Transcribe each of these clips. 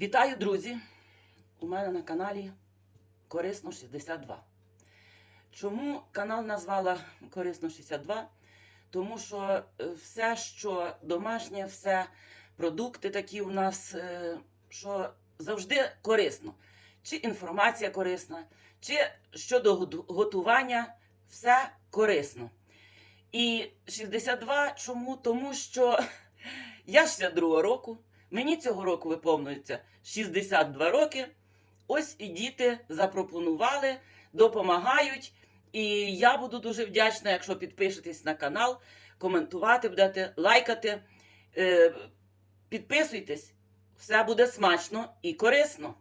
Вітаю, друзі! У мене на каналі Корисно 62. Чому канал назвала Корисно 62? Тому що е, все, що домашнє, все продукти такі у нас, е, що завжди корисно. Чи інформація корисна, чи щодо готування, все корисно. І 62 чому? Тому що я 62 року. Мені цього року виповнюється 62 роки. Ось і діти запропонували, допомагають. І я буду дуже вдячна, якщо підпишетесь на канал, коментувати будете, лайкати. Е, підписуйтесь, все буде смачно і корисно.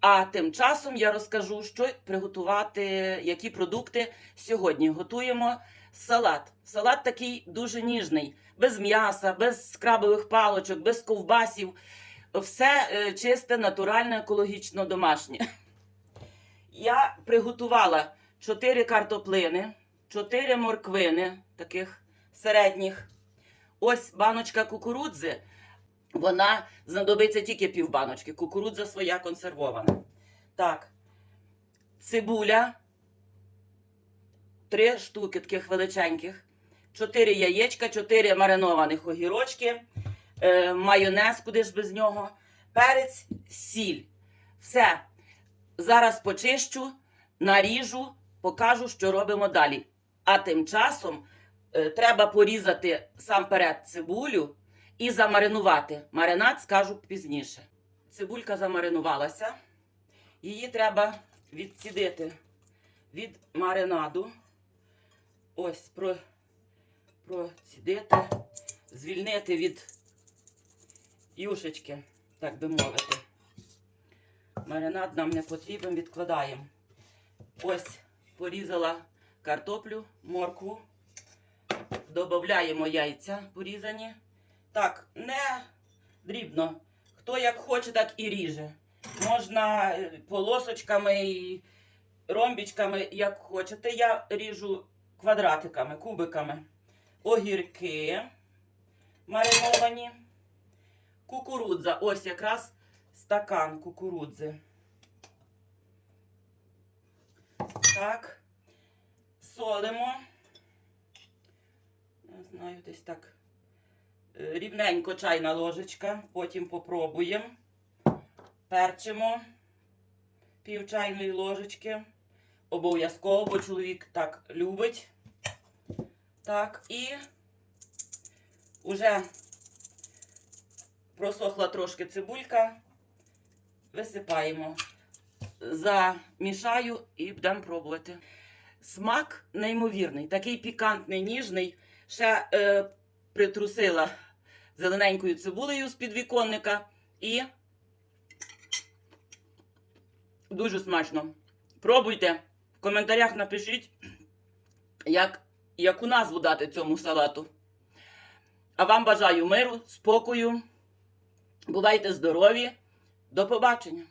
А тим часом я розкажу, що приготувати, які продукти сьогодні. Готуємо салат. Салат такий дуже ніжний, без м'яса, без крабових палочок, без ковбасів. Все е, чисте, натуральне, екологічно домашнє. Я приготувала 4 картоплини, 4 морквини, таких середніх. Ось баночка кукурудзи. Вона знадобиться тільки півбаночки. Кукурудза своя консервована. Так. Цибуля. Три штуки таких величеньких. Чотири яєчка, чотири маринованих огірочки, е, майонез, куди ж без нього, перець, сіль. Все. Зараз почищу, наріжу, покажу, що робимо далі. А тим часом е, треба порізати сам перед цибулю і замаринувати. Маринад скажу пізніше. Цибулька замаринувалася. Її треба відсідити від маринаду. Ось про, процідити, звільнити від юшечки, так би мовити. Маринад нам не потрібен, відкладаємо. Ось порізала картоплю, моркву. Додаємо яйця порізані. Так, не дрібно. Хто як хоче, так і ріже. Можна е, полосочками і ромбічками, як хочете. Я ріжу квадратиками, кубиками. Огірки мариновані. Кукурудза. Ось якраз стакан кукурудзи. Так. Солимо. Не знаю, десь так. Е, Рівненько чайна ложечка. Потім попробуємо. Перчимо пів чайної ложечки. Обов'язково, бо чоловік так любить. Так, і вже просохла трошки цибулька. Висипаємо. Замішаю і будемо пробувати. Смак неймовірний, такий пікантний, ніжний. Ще е, притрусила зелененькою цибулею з підвіконника і дуже смачно. Пробуйте. В коментарях напишіть, як, яку назву дати цьому салату. А вам бажаю миру, спокою. Бувайте здорові. До побачення!